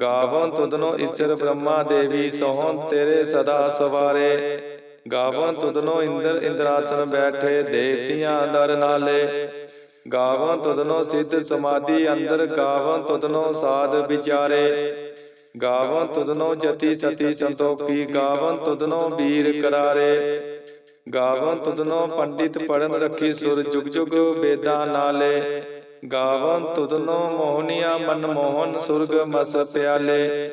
ਗਾਵਨ ਤੁਧਨੋ ਈਸ਼ਰ ਬ੍ਰਹਮਾ ਦੇਵੀ ਸੋਹਣ ਤੇਰੇ ਸਦਾ ਸਵਾਰੇ। ਗਾਵਨ ਤੁਧਨੋ ਇੰਦਰ ਇੰਦਰਾਸਨ ਬੈਠੇ ਦੇਵਤੀਆਂ ਦਰ ਨਾਲੇ। ਗਾਵਨ ਤੁਧਨੋ ਸਿੱਧ ਸਮਾਧੀ ਅੰਦਰ ਗਾਵਨ ਤੁਧਨੋ ਸਾਧ ਵਿਚਾਰੇ। ਗਾਵਨ ਤੁਧਨੋ ਜਤੀ ਸਤੀ ਸੰਤੋਖੀ ਗਾਵਨ ਤੁਧਨੋ ਵੀਰ ਕਰਾਰੇ। ਗਾਵਨ ਤੁਧਨੋ ਪੰਡਿਤ ਪੜਨ ਰੱਖੀ ਸੁਰ ਜੁਗ ਜੁਗ ਵੇਦਾਂ ਨਾਲੇ। ਗਾਵਨ ਤੁਧਨੋ ਮੋਹਨੀਆ ਮਨ ਮੋਹਨ ਸੁਰਗ ਮਸ ਪਿਆਲੇ।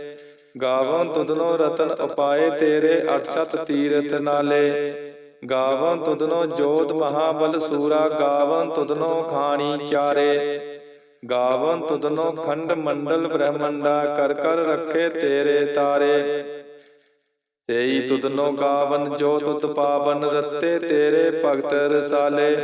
ਗਾਵਨ ਤੁਧਨੋ ਰਤਨ ਉਪਾਏ ਤੇਰੇ ਅਠ ਸਤ ਤੀਰਥ ਨਾਲੇ। ਗਾਵਨ ਤੁਧਨੋ ਜੋਤ ਮਹਾਬਲ ਸੂਰਾ, ਗਾਵਨ ਤੁਧਨੋ ਖਾਣੀ ਚਾਰੇ। ਗਾਵਨ ਤੁਧਨੋ ਖੰਡ ਮੰਡਲ ਬ੍ਰਹਮੰਡਾ, ਕਰ ਕਰ ਰੱਖੇ ਤੇਰੇ ਤਾਰੇ। ਤੇਈ ਤੁਧਨੋ ਗਾਵਨ ਜੋ ਤੁਤ ਪਾਵਨ ਰੱਤੇ ਤੇਰੇ ਭਗਤ ਰਸਾਲੇ।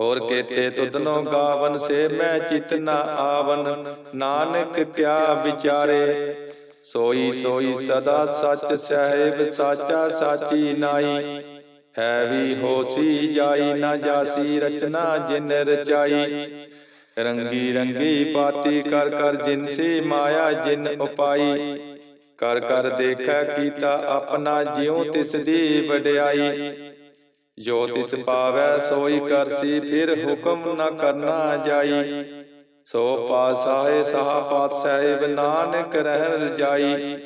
ਹੋਰ ਕੇਤੇ ਤੁਧਨੋ ਗਾਵਨ ਸੇ ਮੈਂ ਚਿਤ ਨਾ ਆਵਨ। ਨਾਨਕ ਕਿਆ ਵਿਚਾਰੇ। ਸੋਈ ਸੋਈ ਸਦਾ ਸੱਚ ਸਹਿਬ ਸਾਚਾ ਸਾਚੀ ਨਾਈ। ਹੈ ਵੀ ਹੋਸੀ ਜਾਈ ਨਾ ਜਾਸੀ ਰਚਨਾ ਜਿਨ ਰਚਾਈ। ਰੰਗੀ ਰੰਗੀ ਪਾਤੀ ਕਰ ਕਰ ਜਿਨਸੀ ਮਾਇਆ ਜਿਨ ਉਪਾਈ। ਕਰ ਕਰ ਦੇਖੈ ਕੀਤਾ ਆਪਣਾ ਜਿਉ ਤਿਸ ਦੀ ਵਡਿਆਈ। ਜੋ ਤਿਸ ਪਾਵੈ ਸੋਈ ਕਰਸੀ ਫਿਰ ਹੁਕਮ ਨਾ ਕਰਨਾ ਜਾਈ। ਸੋ ਪਾਸਾਏ ਸਾਹ ਪਾਤ ਸਾਹਿਬ ਨਾਨਕ ਰਹਿ ਰਜਾਈ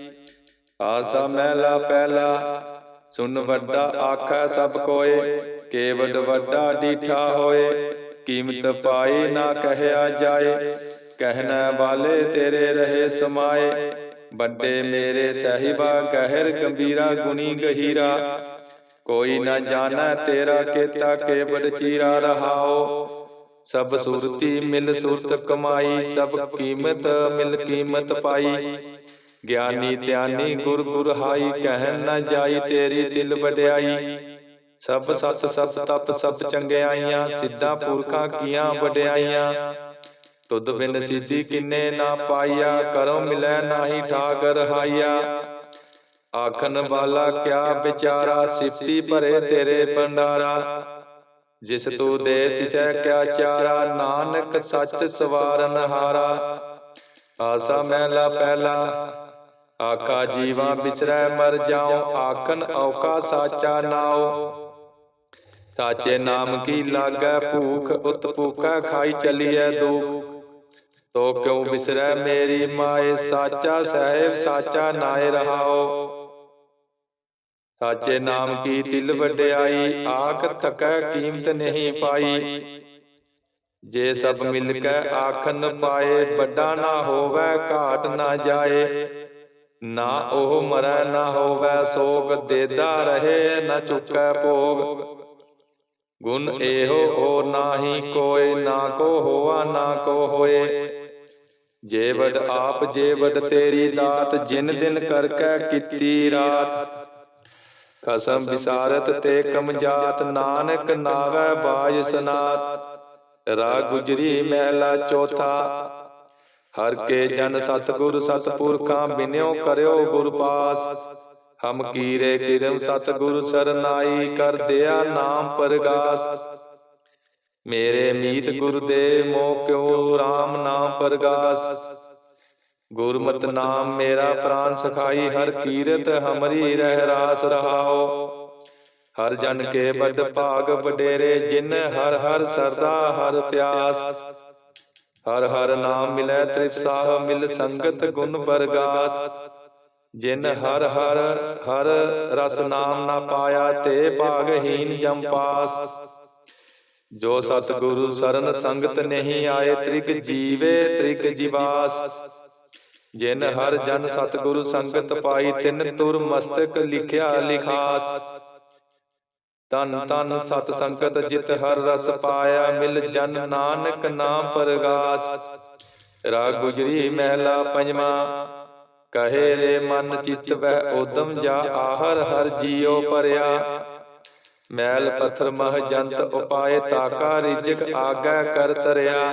ਆਸਾ ਮਹਿਲਾ ਪਹਿਲਾ ਸੁਨ ਵੱਡਾ ਆਖੈ ਸਭ ਕੋਏ ਕੇਵਡ ਵੱਡਾ ਡੀਠਾ ਹੋਏ ਕੀਮਤ ਪਾਈ ਨਾ ਕਹਿਆ ਜਾਏ। ਕਹਿਣਾ ਵਾਲੇ ਤੇਰੇ ਰਹੇ ਸਮਾਏ। ਵੱਡੇ ਮੇਰੇ ਸਹਿਬਾ ਗਹਿਰ ਗੰਭੀਰਾ ਗੁਣੀ ਗਹੀਰਾ। ਕੋਈ ਨਾ ਜਾਣੈ ਤੇਰਾ ਕੀਤਾ ਕੇਵਡ ਚੀਰਾ ਰਹਾਓ। ਸਭ ਸੁਰਤੀ ਮਿਲ ਸੁਰਤ ਕਮਾਈ। ਸਭ ਕੀਮਤ ਮਿਲ ਕੀਮਤ ਪਾਈ। ਗਿਆਨੀ ਧਿਆਨੀ ਗੁਰ ਗੁਰ ਹਾਈ ਕਹਿਣ ਨਾ ਜਾਈ ਤੇਰੀ ਦਿਲ ਵਡਿਆਈ। ਸਭ ਸਤ ਸਭ ਤਪ ਸਭ ਚੰਗਿਆਈਆਂ ਸਿੱਧਾ ਪੁਰਖਾਂ ਕੀਆਂ ਵਡਿਆਈਆਂ। ਤੁਧ ਬਿਨ ਸਿੱਧੀ ਕਿੰਨੇ ਨਾ ਪਾਈਆ। ਕਰੋ ਮਿਲੈ ਨਾਹੀ ਠਾਕ ਰਹਾਈਆ ਆਖਣ ਵਾਲਾ ਕਿਆ ਵਿਚਾਰਾ ਸਿਫਤੀ ਭਰੇ ਤੇਰੇ ਭੰਡਾਰਾ। ਜਿਸ ਤੂੰ ਦੇ ਤਿਸੈ ਕਿਆ ਚਾਰਾ ਨਾਨਕ ਸੱਚ ਸਵਾਰਨ ਹਾਰਾ। ਆਸਾ ਮਹਿਲਾ ਪਹਿਲਾ। ਆਖਾ ਜੀਵਾ ਬਿਸਰੈ ਮਰ ਜਾਉ। ਆਖਨ ਔਕਾ ਸਾਚਾ ਨਾਉ। ਸਾਚੇ ਨਾਮ ਕੀ ਲਾਗੈ ਭੂਖ? ਉਤ ਭੂਖਾ ਖਾਈ ਚਲੀਐ ਦੁਖ। ਤੋ ਕਿਉ ਬਿਸਰੈ ਮੇਰੀ ਮਾਏ? ਸਾਚਾ ਸਹਿਬ ਸਾਚਾ ਨਾਏ ਰਹਾਓ। ਸਾਚੇ ਨਾਮ ਕੀ ਤਿਲ ਵਡਿਆਈ ਆਖ ਥਕੈ ਕੀਮਤ ਨਹੀਂ ਪਾਈ। ਜੇ ਸਭ ਮਿਲ ਕੇ ਆਖਨ ਪਾਏ ਵੱਡਾ ਨਾ ਹੋਵੇ ਘਾਟ ਨਾ ਜਾਏ। ਨਾ ਉਹ ਮਰੈ ਨਾ ਹੋਵੇ ਸੋਗ ਦੇਦਾ ਰਹੇ ਨਾ ਚੁੱਕੈ ਭੋਗ। ਗੁਣ ਇਹੋ ਹੋਰ ਨਾਹੀ ਕੋਏ ਨਾ ਕੋ ਹੋਆ ਨਾ ਕੋ ਹੋਏ। ਜੇ ਵਡ ਆਪ ਜੇ ਵਡ ਤੇਰੀ ਦਾਤ ਜਿਨ ਦਿਨ ਕਰਕੇ ਕੀਤੀ ਰਾਤ। ਖਸਮ ਵਿਸਾਰਤ ਤੇ ਕਮਜਾਤ ਨਾਨਕ ਨਾਵੈ ਬਾਜ ਸਨਾਤ। ਰਾ ਗੁਜਰੀ ਮਹਿਲਾ ਚੌਥਾ। ਹਰ ਕੇ ਜਨ ਸਤਗੁਰ ਸਤਪੁਰਖਾਂ ਬਿਨਿਓ ਕਰਿਓ ਗੁਰ ਪਾਸ। ਹਮ ਕੀਰੇ ਕਿਰਮ ਸਤਿਗੁਰ ਸਰਨਾਈ ਕਰ ਦਿਆ ਨਾਮ ਪਰਗਾਸ। ਮੇਰੇ ਮੀਤ ਗੁਰ ਦੇ ਮੋ ਕਿਉ RAM ਨਾਮ ਪਰਗਾਸ। ਗੁਰਮਤਿ ਨਾਮ ਮੇਰਾ ਪ੍ਰਾਨ ਸਖਾਈ ਹਰ ਕੀਰਤ ਹਮਰੀ ਰਹਿ ਰਾਸ ਰਹਾਓ ਹਰ ਜਨ ਕੇ ਵੱਡ ਭਾਗ ਵਡੇਰੇ ਜਿਨ ਹਰ ਹਰ ਸਰਦਾ ਹਰ ਪਿਆਸ ਹਰ ਹਰ ਨਾਮ ਮਿਲੈ ਤ੍ਰਿਪਸਾਹ ਮਿਲ ਸੰਗਤ ਗੁਣ ਬਰਗਾਸ ਜਿਨ ਹਰ ਹਰ ਹਰ ਰਸ ਨਾਮ ਨਾ ਪਾਇਆ ਤੇ ਭਾਗਹੀਨ ਜਮ ਪਾਸ ਜੋ ਸਤਿਗੁਰੂ ਸਰਨ ਸੰਗਤ ਨਹੀਂ ਆਏ ਤ੍ਰਿਕ ਜੀਵੇ ਤ੍ਰਿਕ ਜੀਵਾਸ ਜਿਨ ਹਰ ਜਨ ਸਤਿਗੁਰੂ ਸੰਗਤ ਪਾਈ ਤਿਨ ਤੁਰ ਮਸਤਕ ਲਿਖਿਆ ਲਿਖਾਸ। ਤਨ ਤਨ ਸਤ ਸੰਗਤ ਜਿਤ ਹਰ ਰਸ ਪਾਇਆ ਮਿਲ ਜਨ ਨਾਨਕ ਨਾਮ ਪਰਗਾਸ। ਰਾਗ ਗੁਜਰੀ ਮਹਿਲਾ ਪੰਜਵਾ। ਕਹੇ ਰੇ ਮਨ ਚਿਤ ਵਹਿ ਉਦਮ ਜਾ ਆਹਰ ਹਰ ਜੀਉ ਪਰਿਆ। ਮੈਲ ਪੱਥਰ ਮਹ ਜੰਤ ਉਪਾਏ ਤਾਕਾ ਰਿਜਕ ਆਗੈ ਕਰ ਤਰਿਆ।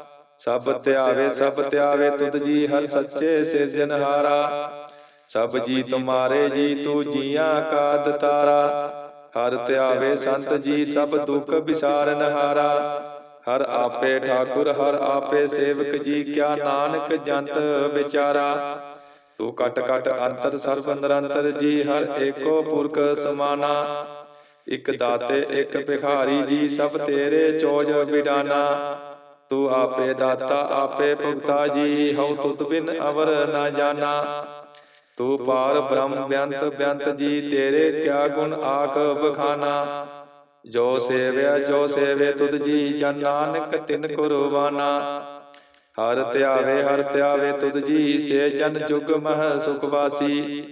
ਸਭ ਧਿਆਵੇ ਸਭ ਧਿਆਵੇ ਤੁਧ ਜੀ ਹਰ ਸੱਚੇ ਸਿਰਜਨਹਾਰਾ ਸਭ ਜੀ ਤੁਮਾਰੇ ਜੀ ਤੂ ਜੀਆਂ ਕਾ ਦਤਾਰਾ। ਹਰ ਧਿਆਵੇ ਸੰਤ ਜੀ ਸਭ ਦੁੱਖ ਵਿਸਾਰਨ ਹਾਰਾ ਹਰ ਆਪੇ ਠਾਕੁਰ ਹਰ ਆਪੇ ਸੇਵਕ ਜੀ ਕਿਆ ਨਾਨਕ ਜੰਤ ਵਿਚਾਰਾ। ਤੂੰ ਕਟ ਕਟ ਅੰਤਰ ਸਰਬ ਨਿਰੰਤਰ ਜੀ ਹਰ ਏਕੋ ਪੁਰਖ ਸਮਾਨਾ। ਇਕ ਦਾਤੇ ਇਕ ਭਿਖਾਰੀ ਜੀ ਸਭ ਤੇਰੇ ਚੋਜ ਵਿਡਾਨਾ ਤੂੰ ਆਪੇ ਦਾਤਾ, ਆਪੇ ਭੁਗਤਾ ਜੀ, ਹਉ ਤੁਤ ਬਿਨ ਅਵਰ ਨਾ ਜਾਣਾ। ਤੂੰ ਪਾਰ ਬ੍ਰਹਮ ਬਿਆੰਤ ਬਿਆੰਤ ਜੀ, ਤੇਰੇ ਕਿਆ ਗੁਣ ਆਖ ਬਖਾਨਾ ਜੋ ਸੇਵਿਆ, ਜੋ ਸੇਵੇ ਤੁਧ ਜੀ, ਜਨ ਨਾਨਕ ਤਿਨ ਕੁਰਬਾਨਾ। ਹਰ ਧਿਆਵੇ ਹਰ ਧਿਆਵੇ ਤੁਧ ਜੀ, ਸੇ ਜਨ ਜੁਗ ਮਹ ਸੁਖ ਵਾਸੀ।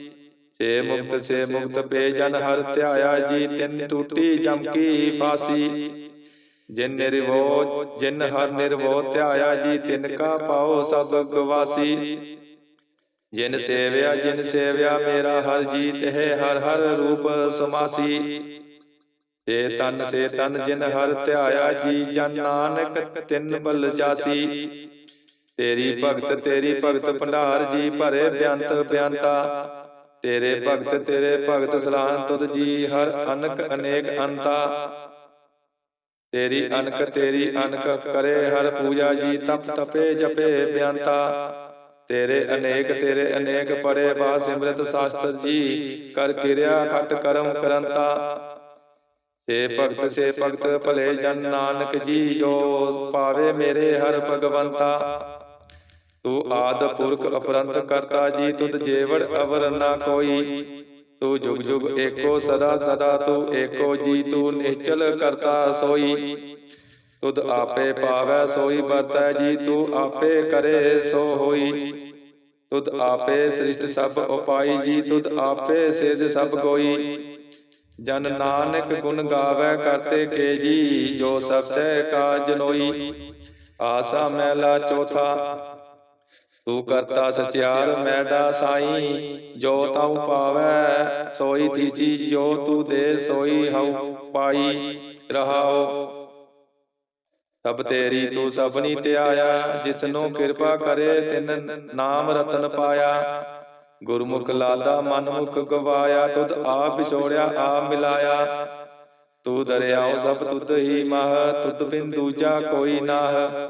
ਸੇ ਮੁਕਤ ਸੇ ਮੁਕਤ ਪੇ ਜਨ ਹਰ ਧਿਆਇਆ ਜੀ, ਤਿਨ ਟੂਟੀ ਜਮ ਕੀ ਫਾਸੀ। ਜਿਨ ਨਿਰਵੋ ਜਿਨ ਹਰ ਨਿਰਵੋ ਧਿਆਇਆ ਜੀ, ਤਿਨ ਕਾ ਪਾਓ ਸਭ ਗਵਾਸੀ। ਜਿਨ ਸੇਵਿਆ ਜਿਨ ਸੇਵਿਆ ਮੇਰਾ ਹਰ ਜੀ ਤਹਿ ਹਰ ਹਰ ਰੂਪ ਸਮਾਸੀ। ਸੇ ਤਨ ਸੇ ਤਨ ਜਿਨ ਹਰ ਧਿਆਇਆ ਜੀ, ਜਨ ਨਾਨਕ ਤਿਨ ਬਲ ਜਾਸੀ। ਤੇਰੀ ਭਗਤ ਤੇਰੀ ਭਗਤ ਭੰਡਾਰ ਜੀ, ਭਰੇ ਬਿਆੰਤ ਬਿਆੰਤਾ। ਤੇਰੇ ਭਗਤ ਤੇਰੇ ਭਗਤ ਸਲਾਹਨ ਤੁਧ ਜੀ, ਹਰ ਅਨਕ ਅਨੇਕ ਅੰਤਾ। ਤੇਰੀ ਅਨਕ ਤੇਰੀ ਅਨਕ ਕਰੇ ਹਰ ਪੂਜਾ ਜੀ ਤਪ ਤਪੇ ਜਪੇ ਬਿਆੰਤਾ। ਤੇਰੇ ਅਨੇਕ ਤੇਰੇ ਅਨੇਕ ਪੜੇ ਬਾ ਸਿਮਰਤ ਸਾਸਤਰ ਜੀ ਕਰ ਕਿਰਿਆ ਖਟ ਕਰਮ ਕਰੰਤਾ। ਸੇ ਭਗਤ ਸੇ ਭਗਤ ਭਲੇ ਜਨ ਨਾਨਕ ਜੀ ਜੋ ਪਾਵੇ ਮੇਰੇ ਹਰ ਭਗਵੰਤਾ। ਤੂੰ ਆਦ ਪੁਰਖ ਅਪਰੰਤ ਕਰਤਾ ਜੀ ਤੁਧ ਜੇਵੜ ਅਵਰ ਨਾ ਕੋਈ। ਤੂੰ ਜੁਗ ਜੁਗ ਏਕੋ ਸਦਾ ਸਦਾ ਤੂੰ ਏਕੋ ਜੀ ਤੂੰ ਨਿਸ਼ਚਲ ਕਰਤਾ ਸੋਈ। ਤੁਧ ਆਪੇ ਪਾਵੈ ਸੋਈ, ਵਰਤੈ ਜੀ ਤੂੰ ਆਪੇ ਕਰੇ ਸੋ ਹੋਈ। ਤੁਧ ਆਪੇ ਸ੍ਰਿਸ਼ਟ ਸਭ ਉਪਾਈ ਜੀ, ਤੁਧ ਆਪੇ ਸਿਰਜ ਸਭ ਕੋਈ ਜਨ ਨਾਨਕ ਗੁਣ ਗਾਵੇ ਕਰਤੇ ਕੇ ਜੀ, ਜੋ ਸਭ ਸਹਿ ਕਾ ਜਨੋਈ ਆਸਾ ਮਹਿਲਾ ਚੌਥਾ ਤੂੰ ਕਰਤਾ ਸਚਿਆਰ ਮੈਡਾ ਸਾਈ, ਜੋ ਤਉ ਪਾਵੈ, ਸੋਈ ਥੀਚੀ ਜੋ ਤੂੰ ਦੇ ਸੋਈ ਹਉ ਪਾਈ ਰਹਾਓ। ਸਭ ਤੇਰੀ ਤੂੰ ਸਭਨੀ ਧਿਆਇਆ, ਜਿਸਨੂੰ ਕਿਰਪਾ ਕਰੇ, ਤਿਨ ਨਾਮ ਰਤਨ ਪਾਇਆ। ਗੁਰਮੁਖ ਲਾਦਾ ਮਨਮੁਖ ਗਵਾਇਆ, ਤੁਧ ਆਪ ਵਿਛੋੜਿਆ ਆਪ ਮਿਲਾਇਆ। ਤੂੰ ਦਰਿਆਉ ਸਭ ਤੁਧ ਹੀ ਮਹ, ਤੁਧ ਬਿਨ ਦੂਜਾ ਕੋਈ ਨਾਹ।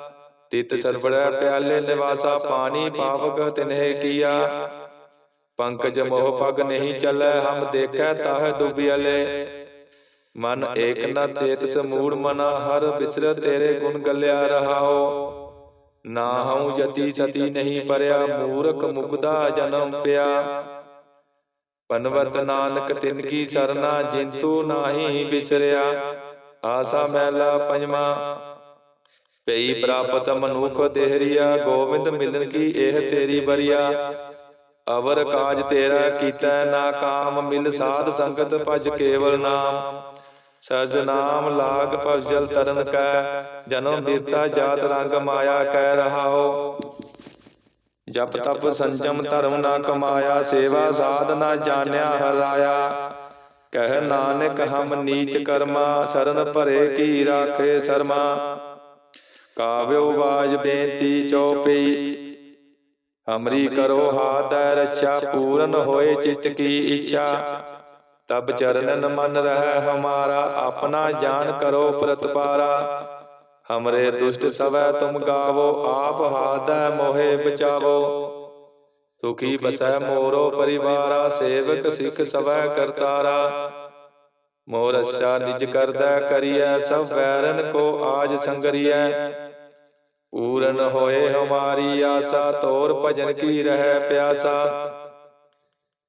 ਤਿਤ ਸਰਬੜੈ ਪਿਆਲੇ ਨਿਵਾਸਾ ਪਾਣੀ ਪਾਵਕ ਤਿਨਹਿ ਕੀਆ। ਪੰਕਜ ਮੋਹ ਪਗ ਨਹੀਂ ਚੱਲੈ ਹਮ ਦੇਖੈ ਤਾਹ ਡੁੱਬਿਆਲੇ ਮਨ ਏਕ ਨ ਚੇਤ ਸਮੂੜ ਮਨਾ ਹਰ ਬਿਸਰ ਤੇਰੇ ਗੁਣ ਗੱਲਿਆ ਰਹਾਓ। ਨਾ ਹਉ ਜਤੀ ਸਤੀ ਨਹੀਂ ਪਰਿਆ ਮੂਰਖ ਮੁਗਦਾ ਜਨਮ ਪਿਆ। ਪਨਵਤ ਨਾਨਕ ਤਿਨ ਕੀ ਸਰਨਾ ਜਿੰਤੂ ਨਾਹੀ ਬਿਸਰਿਆ। ਆਸਾ ਮੈਲਾ ਪੰਜਵਾ। ਪਈ ਪ੍ਰਾਪਤ ਮਨੁਖ ਦੇਹਰੀਆ ਗੋਬਿੰਦ ਮਿਲਨ ਕੀ ਇਹ ਤੇਰੀ ਬਰੀਆ ਅਵਰ ਕਾਜ ਤੇਰਾ ਕੀਤਾ ਨਾ ਕਾਮ ਮਿਲ ਸਾਧ ਸੰਗਤ ਭਜ ਕੇਵਲ ਨਾਮ। ਸਜ ਨਾਮ ਲਾਗ ਭਜਲ ਤਰਨ ਕੈ। ਜਨਮ ਬਿਰਤਾ ਜਾਤ ਰੰਗ ਮਾਇਆ ਕਹਿ ਰਹਾ ਹੋ। ਜਪ ਤਪ ਸੰਜਮ ਧਰਮ ਨਾ ਕਮਾਇਆ ਸੇਵਾ ਸਾਧ ਨਾ ਜਾਣਿਆ ਹਰਾਇਆ। ਕਹਿ ਨਾਨਕ ਹਮ ਨੀਚ ਕਰਮਾ ਸਰਨ ਭਰੇ ਕੀ ਰਾਖੇ ਸਰਮਾ। ਕਾਵਿਓ ਬਾਜ ਬੇਨਤੀ ਚਉਪਈ ਹਮਰੀ ਕਰੋ ਹਾਦੈ ਰੱਛਾ ਪੂਰਨ ਹੋਏ ਚਿਤ ਕੀ ਇੱਛਾ। ਤਬ ਚਰਨਨ ਮਨ ਰਹਿ ਹਮਾਰਾ, ਆਪਣਾ ਜਾਨ ਕਰੋ ਪ੍ਰਤਪਾਰਾ। ਹਮਰੇ ਦੁਸ਼ਟ ਸਵੈ ਤੁਮ ਗਾਵੋ, ਆਪ ਹਾਦੈ ਮੋਹਿ ਬਚਾਵੋ। ਸੁਖੀ ਬਸੈ ਮੋਰੋ ਪਰਿਵਾਰਾ, ਸੇਵਕ ਸਿੱਖ ਸਵੈ ਕਰਤਾਰਾ। ਮੋਰ ਅੱਛਾ ਨਿਜ ਕਰਦਾ ਕਰੀਐ, ਸਭ ਬੈਰਨ ਕੋ ਆਜ ਸੰਗਰੀਐ। ਪੂਰਨ ਹੋਏ ਹਮਾਰੀ ਆਸਾ, ਤੋਰ ਭਜਨ ਕੀ ਰਹਿ ਪਿਆਸਾ।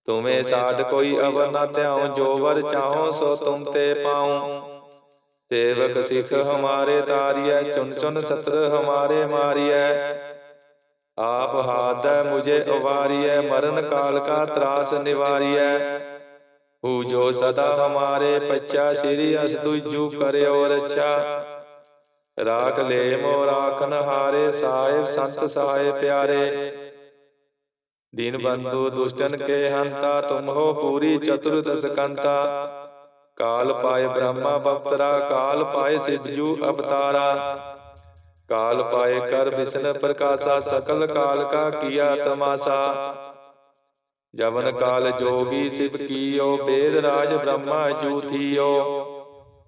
ਤੁਮੇ ਸਾਡ ਕੋਈ ਅਵਰ ਨਾ ਧਿਆਉ, ਜੋ ਵਰ ਚਾਹੋ ਸੋ ਤੁਮ ਤੇ ਪਾਉ। ਸੇਵਕ ਸਿੱਖ ਹਮਾਰੇ ਤਾਰੀਐ ਚੁਨ ਚੁਨ ਸਤਰ ਹਮਾਰੇ ਮਾਰੀਐ। ਆਪ ਹਾਦੈ ਮੁਝੇ ਉਵਾਰੀਐ, ਮਰਨ ਕਾਲ ਕਾ ਤਰਾਸ ਨਿਵਾਰੀਐ। ਹੂ ਜੋ ਸਦਾ ਹਮਾਰੇ ਪੱਚਾ ਸ੍ਰੀ ਅਸ ਤੁਜੂ ਕਰਿਓ ਰੱਛਾ। ਰਾਖ ਲੈ ਮੋ ਰਾਖਨ ਹਾਰੇ ਸਾਹਿਬ, ਸੰਤ ਸਾਏ ਪਿਆਰੇ। ਦੀਨ ਬੰਧੂ ਦੁਸ਼ਟਨ ਕੇ ਹੰਤਾ, ਤੁਮ ਹੋ ਪੂਰੀ ਚਤੁਰਦਸ ਕੰਤਾ ਕਾਲ ਪਾਏ ਬ੍ਰਹਮਾ ਬਪਤਰਾ, ਕਾਲ ਪਾਏ ਸਿਵਜੂ ਅਵਤਾਰਾ। ਕਾਲ ਪਾਏ ਕਰ ਵਿਸ਼ਨ ਪ੍ਰਕਾਸ਼ਾ, ਸਕਲ ਕਾਲ ਕਾ ਕੀਆ ਤਮਾਸਾ। ਜਵਨ ਕਾਲ ਜੋਗੀ ਸਿਵ ਕੀਓ, ਬੇਦ ਰਾਜ ਬ੍ਰਹਮਾ ਜੂਥੀਓ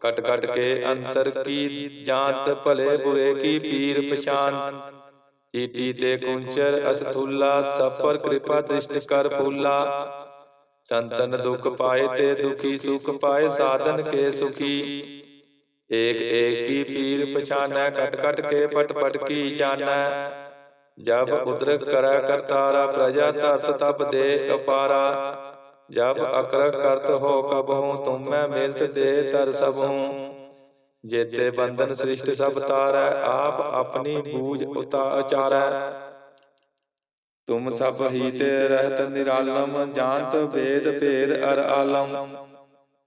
ਕਟ ਕਟ ਕੇ ਅੰਤਰ ਕੀ ਜਾਂਤ ਭਲੇ ਬੁਰੇ ਕੀ ਪੀਰ ਪਛਾਨ? ਚੀਟੀ ਤੇ ਕੁੰਚਰ ਅਸਥੁੱਲਾ, ਸਫਰ ਕਿਰਪਾ ਦ੍ਰਿਸ਼ਟ ਕਰ ਫੂਲਾ। ਸੰਤਨ ਦੁਖ ਪਾਏ ਤੇ ਦੁਖੀ ਸੁਖ ਪਾਏ, ਸਾਧਨ ਕੇ ਸੁਖੀ। ਏਕ ਏਕ ਕੀ ਪੀਰ ਪਛਾਨੈ, ਕਟ ਕਟ ਕੇ ਪਟ ਪਟ ਕੀ ਜਾਣੈ? ਜਬ ਉਦਰਕ ਕਰੈ ਕਰਤਾਰਾ, ਪ੍ਰਜਾ ਧਰਤ ਤਪ ਦੇ ਅਪਾਰਾ। ਜਬ ਅਕਰ ਕਰਤ ਹੋ ਕਬਹੂ ਤੁਮ ਮੈਂ ਮਿਲਤ ਦੇ ਤਰ ਸਭੂ। ਜੇਤੇ ਬੰਧਨ ਸ੍ਰਿਸ਼ਟ ਸਭ ਤਾਰੈ ਆਪ ਆਪਣੀ ਬੂਝ ਉਤਾ ਉਚਾਰੈ ਤੁਮ ਸਭ ਹੀ ਤੇ ਰਹਿਤ ਨਿਰਾਲਮ ਜਾਣਤ ਵੇਦ ਭੇਦ ਅਰ ਆਲਮ।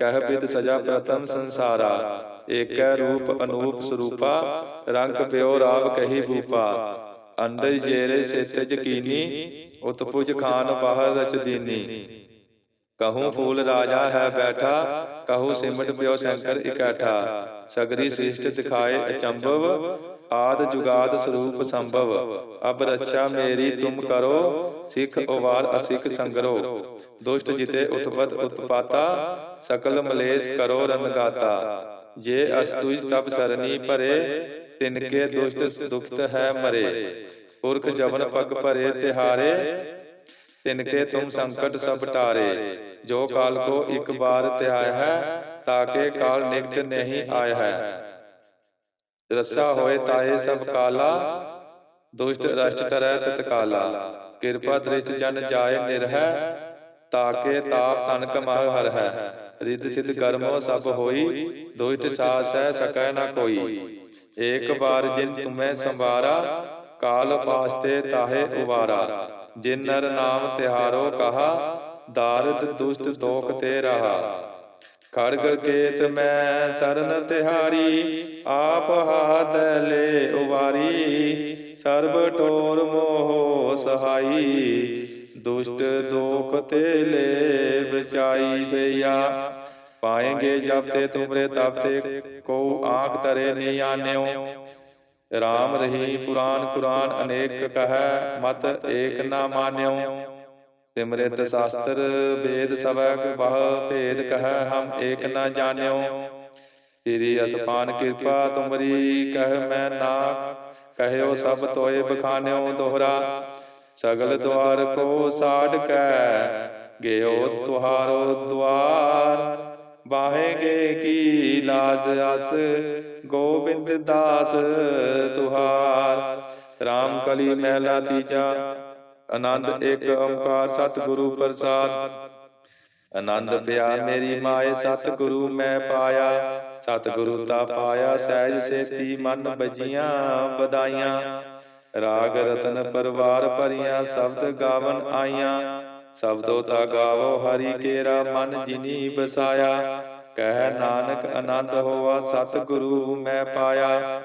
ਕਹਿ ਬਿਦ ਸਜਾ ਪ੍ਰਥਮ ਸੰਸਾਰਾ, ਏਕੈ ਰੂਪ ਅਨੂਪ ਸਰੂਪਾ, ਰੰਗ ਪਿਓ ਰਾਵ ਕਹੀ ਭੂਪਾ। ਅੰਡਜ ਜੇਰੇ ਸੇਤਜ ਕੀਨੀ ਉਤਪੁਜ ਖਾਨ ਬਾਹਰ ਰਚ ਦੀਨੀ। ਕਹੂੰ ਫੂਲ ਰਾਜਾ ਹੈ ਬੈਠਾ, ਕਹੂੰ ਸਿਮਟ ਪਿਓ ਸ਼ੰਕਰ ਇਕੱਠਾ। ਸਗਰੀ ਸ੍ਰਿਸ਼ਟ ਦਿਖਾਏ ਅਚੰਭਵ ਆਦ ਜੁਗਾਦ ਸਰੂਪ ਸੰਭਵ। ਅਬ ਰੱਛਾ ਮੇਰੀ ਤੁਮ ਕਰੋ, ਸਿੱਖ ਉਵਾਰ ਅਸਿੱਖ ਸੰਗਰੋ। ਦੁਸ਼ਟ ਜਿਤੇ ਉਤਪਤ ਉਤਪਾਤਾ, ਸਕਲ ਮਲੇਸ਼ ਕਰੋ ਰਨਗਾਤਾ ਜੇ ਅਸਤੁਜ ਤਬ ਸਰਨੀ ਭਰੇ ਤਿਨਕੇ ਦੁਸ਼ਟ ਦੁਖਤ ਹੈ ਮਰੇ। ਪੁਰਖ ਜਵਨ ਪਗ ਭਰੇ ਤਿਹਾਰੇ ਤਿਨਕੇ ਤੁਮ ਸੰਕਟ ਸਭ ਟਾਰੇ। ਜੋ ਕਾਲ ਕੋ ਇੱਕ ਬਾਰ ਧਿਆਇ ਹੈ ਤਾਕੇ ਕਾਲ ਨਿਕਟ ਨਹੀਂ ਆਇਆ ਹੈ। ਰਸਾ ਹੋਏ ਤਾਏ ਸਭ ਕਾਲਾ ਦੁਸ਼ਟ ਰਸ਼ਟ ਤਰੈ ਤਤਕਾਲਾ ਕਿਰਪਾ ਦ੍ਰਿਸ਼ਟ ਜਨ ਜਾਏ ਨਿਰਹੈ ਤਾਕੇ ਤਾਪ ਤਨ ਕਮਹ ਹਰ ਹੈ ਰਿੱਧ ਸਿਧ ਕਰਮੋ ਸਭ ਹੋਈ ਦੁਸ਼ਟ ਸਾਸ ਹੈ ਸਕੈ ਨਾ ਕੋਈ। ਏਕ ਬਾਰ ਜਿਨ ਤੁਮੈ ਸੰਵਾਰਾ ਕਾਲ ਪਾਸਤੇ ਤਾਹੇ ਉਵਾਰਾ। ਜਿਨ ਨਰ ਨਾਮ ਤਿਹਾਰੋ ਕਹਾ ਦਾਰਦ ਦੁਸ਼ਟ ਦੋਖ ਤੇ ਰਹਾ। ਖੜਗ ਕੇਤ ਮੈਂ ਸਰਨ ਤਿਹਾਰੀ, ਆਪ ਹਾਥ ਲੈ ਉਵਾਰੀ। ਸਰਬ ਟੋਰ ਮੋਹ ਸਹਾਈ, ਦੁਸ਼ਟ ਦੋਖ ਤੇ ਲੈ ਬਚਾਈ ਸਈਆ ਪਾਏਂਗੇ ਜਬ ਤੇ ਤੁਮਰੇ ਤਬ ਤੇ ਕੋ ਆਖ ਤਰੇ ਨਹੀਂ ਆਨਿਓ। ਰਾਮ ਰਹੀ ਪੁਰਾਨ ਕੁਰਾਨ ਅਨੇਕ ਕਹੈ, ਮਤ ਏਕ ਨਾ ਮਾਨਿਓ। ਸਿਮਰਿਤ ਸ਼ਾਸਤਰ ਵੇਦ ਸਭੈ ਬਹੁ ਭੇਦ ਕਹੈ ਹਮ ਏਕ ਨਾ ਜਾਣਿਓ। ਤੇਰੀ ਅਸਪਾਨ ਕਿਰਪਾ ਤੁਮਰੀ, ਕਹਿ ਮੈਂ ਨਾ, ਕਹਿਓ ਸਭ ਤੋਏ ਬਖਾਨਿਓ ਦੋਹਰਾ। ਸਗਲ ਦਵਾਰ ਕੋ ਸਾੜ ਕੈ, ਗਿਓ ਤੁਹਾਰੋ ਦਵਾਰ ਬਾਹੇਗੇ ਕੀ ਲਾਜ ਅਸ, ਗੋਬਿੰਦ ਦਾਸ ਤੁਹਾਰ। ਰਾਮ ਕਲੀ ਮਹਿਲਾ ਤੀਜਾ ਆਨੰਦ ਇੱਕ ਓੰਕਾਰ ਸਤਿਗੁਰੂ ਪ੍ਰਸਾਦ। ਆਨੰਦ ਪਿਆ ਮੇਰੀ ਮਾਏ ਸਤਿਗੁਰੂ ਮੈਂ ਪਾਇਆ। ਸਤਿਗੁਰੂ ਤਾ ਪਾਇਆ ਸਹਿਜ ਸੇਤੀ ਮਨ ਬਜੀਆਂ ਬਦਾਈਆਂ ਰਾਗ ਰਤਨ ਪਰਵਾਰ ਭਰੀਆਂ ਸ਼ਬਦ ਗਾਵਨ ਆਈਆਂ। ਸ਼ਬਦੋ ਤਾ ਗਾਵੋ ਹਰੀ ਕੇਰਾ ਮਨ ਜਿਨੀ ਬਸਾਇਆ। ਕਹਿ ਨਾਨਕ ਆਨੰਦ ਹੋਆ ਸਤਿਗੁਰੂ ਮੈਂ ਪਾਇਆ।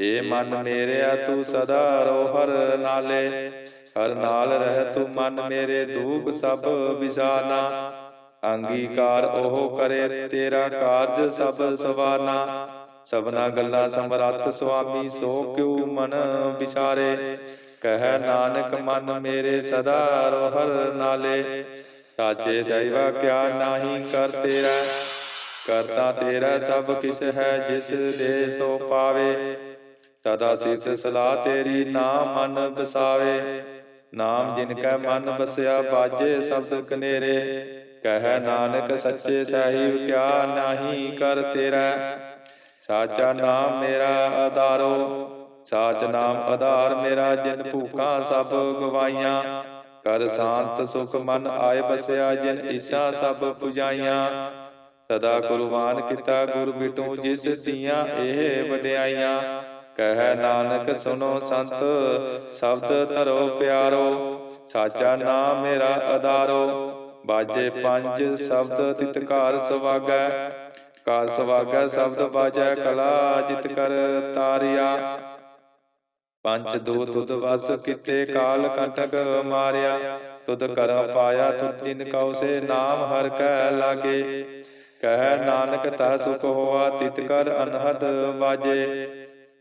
ਏ ਮਨ ਮੇਰਿਆ ਤੂੰ ਸਦਾ ਰੋ ਹਰ ਨਾਲੇ। ਹਰ ਨਾਲ ਰਹਿ ਤੂੰ ਮਨ ਮੇਰੇ ਦੂਬ ਸਭ ਵਿਸਾਨਾ। ਅੰਗੀਕਾਰ ਉਹ ਕਰੇ, ਤੇਰਾ ਕਾਰਜ ਸਭ ਸਵਾਰਨਾ ਸਭਨਾ ਗੱਲਾਂ ਸਮਰੱਥ ਸੁਆਮੀ, ਸੋ ਕਿਉ ਮਨ ਵਿਚਾਰੇ ਕਹਿ ਨਾਨਕ ਮਨ ਮੇਰੇ ਸਦਾ ਰੋ ਨਾਲੇ। ਸਾਚੇ ਸਹਿਵਾ ਕਿਆ ਨਾਹੀ ਕਰ ਤੇਰਾ। ਕਰਤਾ ਤੇਰਾ ਸਭ ਕਿਸ ਹੈ ਜਿਸ ਦੇ ਸੋ ਪਾਵੇ। ਸਦਾ ਸਿਤ ਸਲਾਹ ਤੇਰੀ ਨਾਮ ਮਨ ਬਸਾਵੇ ਨਾਮ ਜਿਨ ਕੈ ਮਨ ਬਸਿਆ ਬਾਜੇ ਸ਼ਬਦ ਕਨੇਰੇ। ਕਹਿ ਨਾਨਕ ਸੱਚੇ ਸਾਹਿਬ ਕਿਆ ਨਾਹੀ ਕਰ ਤੇਰਾ। ਸਾਚਾ ਨਾਮ ਮੇਰਾ ਆਧਾਰੋ। ਸਾਚ ਨਾਮ ਆਧਾਰ ਮੇਰਾ ਜਿਨ ਭੂਖਾਂ ਸਭ ਗਵਾਈਆਂ। ਕਰ ਸ਼ਾਂਤ ਸੁਖ ਮਨ ਆਏ ਬਸਿਆ ਜਿਨ ਈਸਾ ਸਭ ਪੁਜਾਈਆਂ। ਸਦਾ ਕੁਰਬਾਨ ਕੀਤਾ ਗੁਰ ਬਿਟੂ ਜਿਸ ਦੀਆਂ ਇਹ ਵਡਿਆਈਆਂ। ਕਹਿ ਨਾਨਕ ਸੁਨੋ ਸੰਤ, ਸ਼ਬਦ ਧਰੋ ਪਿਆਰੋ, ਸਾਚਾ ਨਾਮ ਮੇਰਾ ਆਧਾਰੋ ਬਾਜੇ ਪੰਜ ਸ਼ਬਦ ਤਿਤਕਾਰ ਸਵਾਗੈ ਕਾਰ ਸਵਾਗੈ ਸ਼ਬਦ ਬਾਜੈ ਕਲਾ ਜਿਤ ਕਰ ਤਾਰਿਆ। ਪੰਜ ਦੋ ਤੁਧ ਵਸ ਕਿਤੇ ਕਾਲ ਕੰਟਕ ਮਾਰਿਆ, ਤੁਧ ਕਰ ਪਾਇਆ ਤੁਧ ਜਿਨ ਕਉ ਸੇ ਨਾਮ ਹਰ ਕੈ ਲਾਗੇ। ਕਹਿ ਨਾਨਕ ਤਾ ਸੁਖ ਹੋਆ ਤਿਤ ਕਰ ਅਨਹਦ ਵਾਜੇ।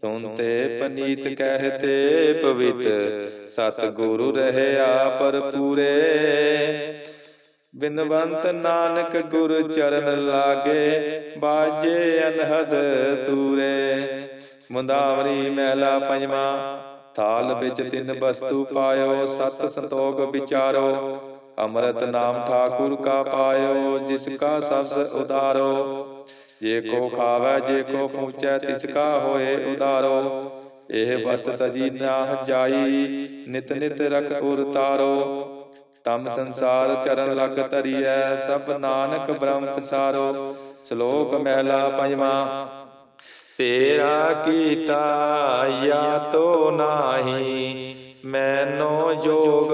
ਸੁਨਤੇ ਪਨੀਤ ਕਹਤੇ ਪਵਿੱਤ ਸਤ ਗੁਰੂ ਰਹਿਆ ਪਰ ਪੂਰੇ ਬਿਨਵੰਤ ਨਾਨਕ ਗੁਰ ਚਰਨ ਲਾਗੇ ਬਾਜੇ ਅਨਹਦ ਤੂਰੇ। ਮੁੰਦਾਵਰੀ ਮਹਿਲਾ ਪੰਜਵਾ। ਥਾਲ ਵਿੱਚ ਤਿੰਨ ਵਸਤੂ ਪਾਇਓ ਸਤ ਸੰਤੋਖ ਵਿਚਾਰੋ। ਅੰਮ੍ਰਿਤ ਨਾਮ ਠਾਕੁਰ ਕਾ ਪਾਇਓ ਜਿਸ ਕਾ ਸਬਸ ਉਦਾਰੋ। ਜੇ ਕੋ ਖਾਵੇ ਜੇ ਕੋ ਪੂਚੈ ਤਿਸ ਕਾ ਹੋਏ ਉਦਾਰੋ ਇਹ ਵਸਤ ਤਜੀ ਨਾ ਜਾਈ ਨਿਤ ਨਿਤ ਰਖ ਉਰ ਤਾਰੋ। ਤਮ ਸੰਸਾਰ ਚਰਨ ਲਗ ਤਰੀਐ ਸਭ ਨਾਨਕ ਬ੍ਰਹਮ ਪਸਾਰੋ। ਸ਼ਲੋਕ ਮਹਿਲਾ ਪੰਜਵਾ। ਤੇਰਾ ਕੀਤਾ ਯਾ ਤੋ ਨਾਹੀ ਮੈਨੋ ਜੋਗ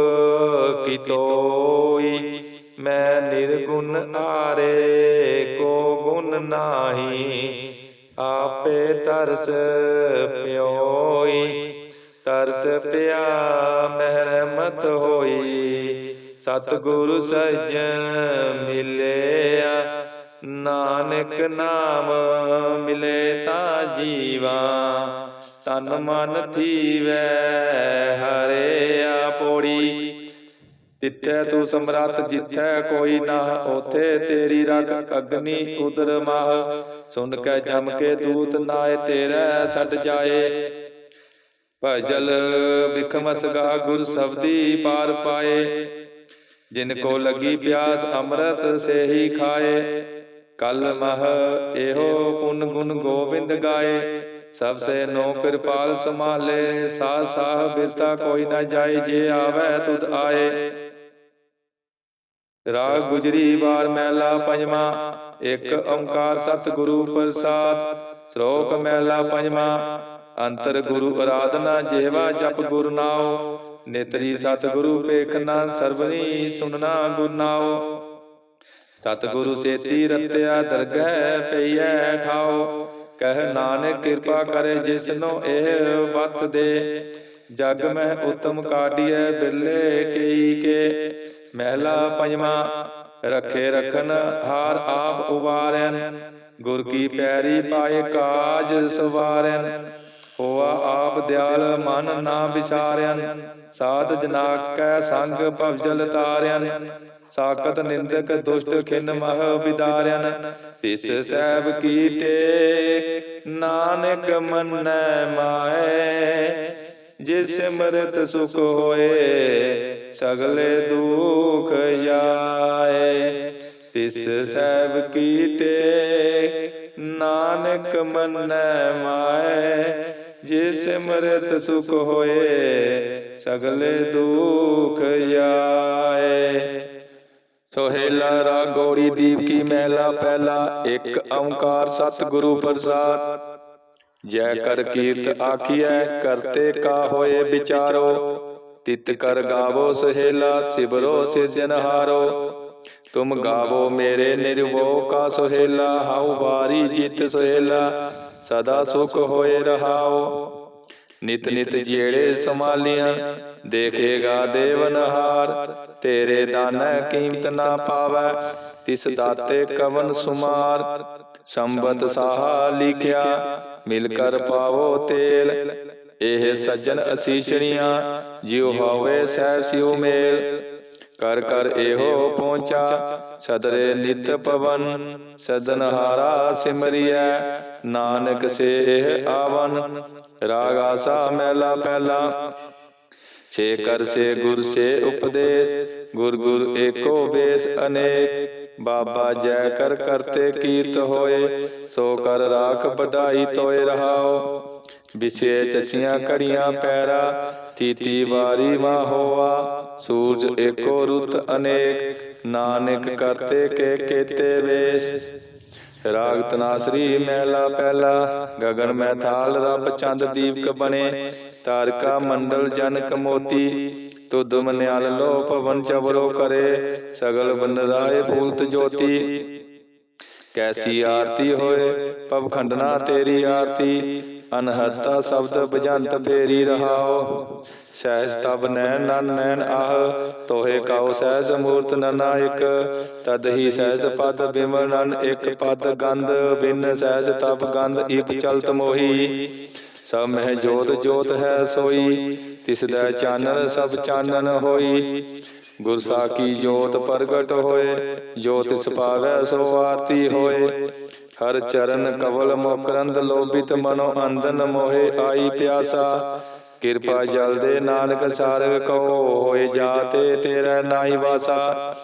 ਕੀਤੋਈ। ਮੈਂ ਨਿਰਗੁਣ ਆਰੇ ਕੋ ਗੁਣ ਨਾਹੀ। ਆਪੇ ਤਰਸ ਪਿਓਈ। ਤਰਸ ਪਿਆ ਮਹਿਰਮਤ ਹੋਈ। ਸਤਿਗੁਰ ਸਜਣ ਮਿਲਿਆ। ਨਾਨਕ ਨਾਮ ਮਿਲੇ ਤਾ ਜੀਵਾ। ਤਨ ਮਨ ਥੀਵੈ ਹਰਿਆ ਪੋੜੀ। ਤਿੱਥੈ ਤੂੰ ਸਮਰੱਥ ਜਿੱਥੈ ਕੋਈ ਨਾ ਉਥੇ ਤੇਰੀ ਰਗ ਅਗਨੀ ਉਦਰ ਮਾਹ। ਸੁਣ ਕੇ ਜਮ ਕੇ ਦੂਤ ਨਾਏ, ਤੇਰੇ ਛੱਡ ਜਾਏ। ਭਜਲ ਬਿਖਮਸ ਗੁਰ ਸਬਦੀ ਪਾਰ ਪਾਏ। ਜਿਨ ਕੋ ਲੱਗੀ ਪਿਆਸ ਅੰਮ੍ਰਿਤ ਸੇਹੀ ਖਾਏ। ਕਲ ਮਹ ਇਹੋ ਪੁਨ ਗੁਣ ਗੋਬਿੰਦ ਗਾਏ। ਸਭ ਸੇ ਨੋ ਕਿਰਪਾਲ ਸੰਭਾਲੇ, ਸਾਹ ਸਾਹ ਬਿਰਤਾ ਕੋਈ ਨਾ ਜਾਏ, ਜੇ ਆਵੇ ਤੁਧ ਆਏ। ਰਾਗ ਗੁਜਰੀ ਵਾਰ ਮਹਿਲਾ ਪੰਜਵਾ, ਇੱਕ ਓੰਕਾਰ ਸਤਿਗੁਰੂ ਪ੍ਰਸਾਦ, ਸ਼ਲੋਕ ਮਹਿਲਾ ਪੰਜਵਾ, ਅੰਤਰ ਗੁਰੂ ਅਰਾਧਨਾ ਜਿਹਵਾ ਜਪ ਗੁਰ ਨਾਉ, ਨੇਤਰੀ ਸਤਿਗੁਰੂ ਪੇਖਨਾ ਸਰਬਨੀ ਸੁਨਣਾ ਗੁਰ ਨਾਉ। ਸਤਿਗੁਰੂ ਸੇਤੀ ਰਤਿਆ ਦਰਗਹਿ ਪਈਐ ਠਾਉ, ਕਹਿ ਨਾਨਕ ਕਿਰਪਾ ਕਰੇ ਜਿਸਨੋ ਇਹ ਬਤ ਦੇ। ਜਗ ਮੈਂ ਉਤਮ ਕਾਢੀਐ ਬਿਰਲੇ ਕਈ ਕੇ ਮਹਿਲਾ ਪੰਜਵਾ, ਰਖੇ ਰਖਨ ਹਾਰ ਆਪ ਉਵਾਰੈਨ, ਗੁਰ ਕੀ ਪੈਰੀ ਪਾਏ ਕਾਜ ਸਵਾਰੈਨ, ਹੋਆ ਆਪ ਦਿਆਲ ਮਨ ਨਾ ਵਿਸਾਰਿਆਨ ਸਾਧ ਜਨਾ ਕੈ ਸੰਗ ਭਵਜਲ ਤਾਰਿਆਨ ਸਾਕਤ ਨਿੰਦਕ ਦੁਸ਼ਟ ਖਿਨ ਮਹ ਵਿਦਾਰਿਆਨ ਤਿਸ ਸਹਿਬ ਕੀਟੇ ਨਾਨਕ ਮੰਨੈ ਮਾਏ ਜਿਸ ਸਿਮਰਤ ਸੁਖ ਹੋਏ ਸਗਲੇ ਦੁਖ ਜਾਏ ਤਿਸ ਸਹਿਬ ਕੀਟੇ ਨਾਨਕ ਮੰਨੈ ਮਾਏ ਜਿਸ ਸਿਮਰਤ ਸੁਖ ਹੋਏ ਸਗਲੇ ਦੁਖ ਜਾਏ ਸੋਹੇਲਾ ਰਾਗ ਗੌੜੀ ਦੀਪ ਕੀ ਮਹਿਲਾ ਪਹਿਲਾ ਇੱਕ ਓੰਕਾਰ ਸਤਿਗੁਰੂ ਪ੍ਰਸਾਦ ਜੈ ਕਰ ਕੀਰਤ ਆਖੀਐ ਕਰਤੇ ਕਾ ਹੋਏ ਵਿਚਾਰੋ ਤਿਤ ਕਰ ਗਾਵੋ ਸਹੇਲਾ ਸਿਬਰੋ ਸਿਰਜਨਹਾਰੋ ਤੁਮ ਗਾਵੋ ਮੇਰੇ ਨਿਰਵੋ ਕਾ ਸੋਹੇਲਾ ਹਾਉ ਵਾਰੀ ਜਿਤ ਸੋਹੇਲਾ ਸਦਾ ਸੁਖ ਹੋਏ ਰਹਾਓ। ਨਿਤ ਨਿਤ ਜਿਹੜੇ ਸਮਾਲੀਆਂ ਦੇਖੇਗਾ ਦੇਵਨਹਾਰ ਤੇਰੇ ਦਾਨੈ ਕੀਮਤ ਨਾ ਪਾਵੈ ਤਿਸ ਦਾਤੇ ਕਵਨ ਸੁਮਾਰ। ਸੰਬਤ ਸਾਹਾ ਲਿਖਿਆ ਮਿਲ ਕਰ ਪਾਵੋ ਤੇਲ। ਇਹ ਸੱਜਣ ਅਸੀਸ਼ਣੀਆਂ ਜਿਉ ਹੋਵੇ ਸਹਿ ਸਿਉ ਮੇਲ। ਕਰ ਕਰ ਇਹੋ ਪਹੁੰਚਾ, ਸਦਰੇ ਨਿਤ ਪਵਨ। ਸਦਨਹਾਰਾ ਸਿਮਰਿਐ, ਨਾਨਕ ਸੇ ਆਵਨ। ਰਾਗ ਆਸਾ ਮਹਿਲਾ ਪਹਿਲਾ ਛੇ ਕਰ ਸੇ ਗੁਰ ਸੇ ਉਪਦੇਸ਼, ਗੁਰ ਗੁਰ ਏਕੋ ਬੇਸ ਅਨੇਕ। ਬਾਬਾ ਜੈ ਕਰ ਕਰਤੇ ਕੀਰਤ ਹੋਏ, ਸੋ ਕਰ ਰਾਖ ਵਡਾਈ ਤੋਏ ਰਹਾਓ। ਵਿਛੇ ਚਸੀਆਂ ਕੜੀਆਂ ਪੈਰਾ, ਤੀਤੀ ਵਾਰੀ ਮਾ ਹੋਆ। ਸੂਰਜ ਏਕੋ ਰੁੱਤ ਅਨੇਕ, ਨਾਨਕ ਕਰਤੇ ਕੇ ਕੇਤੇ ਵੇਸ। ਰਾਗ ਤਨਾਸਰੀ ਮਹਿਲਾ ਪਹਿਲਾ ਗਗਨ ਮੈਂ ਥਾਲ ਰੱਬ ਚੰਦ ਦੀਪਕ ਬਣੇ। ਤਾਰਕਾ ਮੰਡਲ ਜਨਕ ਮੋਤੀ ਤੁਧ ਮਨਿਆਲ ਲੋ ਭਵਨ ਚਵਰੋ ਕਰੇ, ਸਗਲ ਬਨ ਰਾਏ ਫੂਲਤ ਜੋਤੀ। ਕੈਸੀ ਆਰਤੀ ਹੋਏ, ਪਵ ਖੰਡਨਾ ਤੇਰੀ ਆਰਤੀ, ਅਨਹਤਾ ਸ਼ਬਦ ਬਜੰਤ ਫੇਰੀ ਰਹਾਓ। ਸਹਿਜ ਤਬ ਨੈਣ ਨਨ ਨੈਣ ਆਹ, ਤੋਹੇ ਕਾਉ ਸਹਿਜ ਮੂਰਤ ਨਨਾਇਕ ਤਦ ਹੀ ਸਹਿਜ ਪਦ ਬਿਮਲ ਨਨ ਇੱਕ ਪਦ ਗੰਧ, ਬਿਨ ਸਹਿਜ ਤਬ ਗੰਧ ਇਪ ਚਲਤ ਮੋਹੀ। ਸਭ ਮਹਿ ਜੋਤ ਜੋਤ ਹੈ ਸੋਈ ਤਿਸ ਦਾ ਚਾਨਣ ਸਭ ਚਾਨਣ ਹੋਈ। ਗੁਰ ਸਾਕੀ ਜੋਤ ਪ੍ਰਗਟ ਹੋਏ ਜੋ ਤਿਸ ਪਾਵੈ ਸੋ ਆਰਤੀ ਹੋਏ। ਹਰ ਚਰਨ ਕਵਲ ਮੁਕਰੰਦ ਲੋਭਿਤ ਮਨੋ ਅੰਦਨ ਮੋਹਿ ਆਈ ਪਿਆਸਾ। ਕਿਰਪਾ ਜਲ ਦੇ ਨਾਨਕ ਸਾਰਗ ਕੋ ਹੋਏ ਜਾਤੇ ਤੇਰਾ ਨਾਈ ਵਾਸਾ।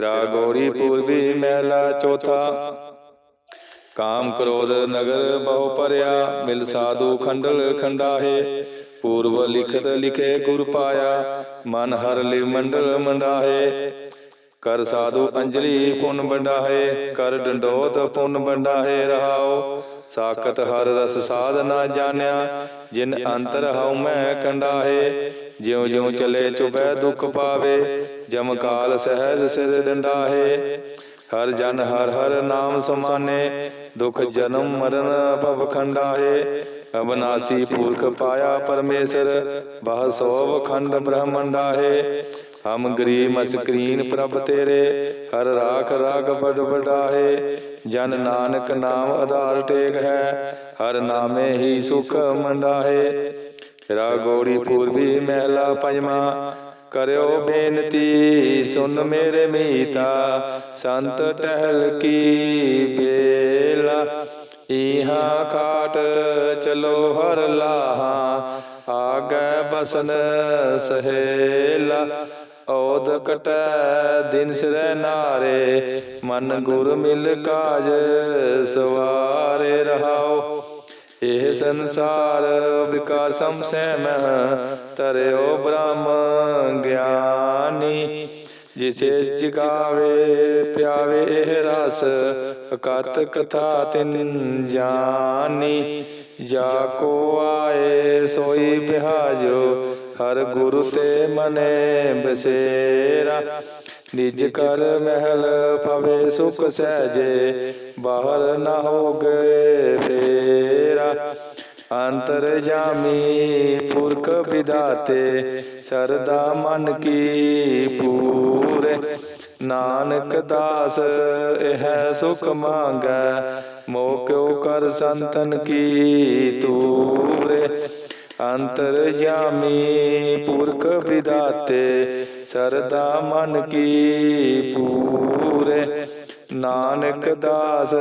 ਰਾਗੋੜੀ ਪੂਰਬੀ ਮਹਿਲਾ ਚੌਥਾ। ਕਾਮ ਕ੍ਰੋਧ ਨਗਰ ਬਹੁ ਪਰਿਆ। ਮਿਲ ਸਾਧੂ ਖੰਡਲ ਖੰਡਾਹੇ। ਪੂਰਵ ਲਿਖਤ ਲਿਖੇ ਗੁਰ ਪਾਇਆ, ਮਨ ਹਰ ਲਿ ਮੰਡਲ ਮੰਡਾਹੇ। ਕਰ ਸਾਧੂ ਅੰਜਲੀ ਪੁੰਨ ਬੰਡਾਹੇ ਕਰ ਡੰਡੋਤ ਪੁੰਨ ਬੰਡਾਹੇ ਰਹਾਓ। ਸਾਖਤ ਹਰ ਰਸ ਸਾਧ ਜਾਣਿਆ, ਜਿਨ ਅੰਤਰ ਹਉ ਮੈਂ ਕੰਡਾਹੇ। ਜਿਉ ਜਿਉ ਚਲੇ ਚੁਬੈ ਦੁਖ ਪਾਵੇ, ਜਮ ਕਾਲ ਸਹਿਜ ਸਿਰ ਡੰਡਾਹੇ। ਹਰ ਜਨ ਹਰ ਹਰ ਨਾਮ ਸਮਾਨੇ, ਦੁਖ ਜਨਮ ਮਰਨ ਭਵ ਖੰਡਾਹੇ। ਅਬਨਾਸੀ ਪੁਰਖ ਪਾਇਆ ਪਰਮੇਸ਼ਰ ਬਹ ਸੋਭ ਖੰਡ ਬ੍ਰਹਮੰਡਾਹੇ ਹਮ ਗਰੀਬ ਮਸਕਰੀਨ ਪ੍ਰਭ ਤੇਰੇ ਹਰ ਰਾਖ ਰਾਗ ਬੜ ਬੜਾਹੇ ਜਨ ਨਾਨਕ ਨਾਮ ਆਧਾਰ ਟੇਕ ਹੈ ਹਰ ਨਾਮੇ ਹੀ ਸੁਖ ਮੰਡਾਹੇ ਰਾਗੋੜੀ ਪੂਰਬੀ ਮਹਿਲਾ ਪੰਜਵਾ ਕਰਿਓ ਬੇਨਤੀ ਸੁਨ ਮੇਰੇ ਮੀਤਾ ਸੰਤ ਟਹਿਲ ਕੀ ਬੇਲਾ ਇਹਾਂ ਕਾਟ ਚਲੋ ਹਰ ਲਾਹਾ, ਆਗੈ ਬਸਨ ਸਹੇਲਾ। ਔਦ ਕਟੈ ਦਿਨ ਸਿਰੈ ਨਾਰੇ, ਮਨ ਗੁਰ ਮਿਲ ਕਾਜ ਸਵਾਰੇ ਰਹਾਓ। ਇਹ ਸੰਸਾਰ ਵਿਕਾਰ ਸੰਸੈ ਮਹ ਤਰਿਓ ਬ੍ਰਹਮ ਗਿਆਨੀ। ਜਿਸੇ ਜਿਗਾਵੇ ਪਿਆਵੇ ਇਹ ਰਸ ਕਤ ਕਥਾ ਤਿਨ ਜਾਨੀ। ਜਾ ਕੋ ਆਏ ਸੋਈ ਬਿਹਾਜੋ ਹਰ ਗੁਰੂ ਤੇ ਮਨੇ ਬਸੇਰਾ। ਨਿਜ ਕਰ ਮਹਿਲ ਪਵੇ ਸੁਖ ਸਹਜੇ ਬਾਹਰ ਨਾ ਹੋਗੇ ਫੇਰਾ। ਅੰਤਰ ਜਾਮੀ ਪੁਰਖ ਵਿਦਾਤੇ ਸਰਦਾ ਮਨ ਕੀ ਪੂਰੇ ਨਾਨਕ ਦਾਸ, ਇਹ ਸੁਖ ਮੰਗੈ। ਮੋਹ ਕਰ ਸੰਤਨ ਕੀ ਤੂਰੇ। ਅੰਤਰ ਜਾਮੀ ਪੁਰਖ ਵਿਦਾਤੇ, ਸਰਦਾ ਮਨ ਕੀ ਪੂਰੇ। ਨਾਨਕ ਦਾਸ,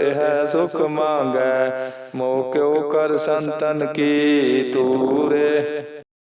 ਇਹ ਸੁਖ ਮੰਗੈ। ਮੋਹ ਕਰ ਸੰਤਨ ਕੀ ਤੂਰੇ।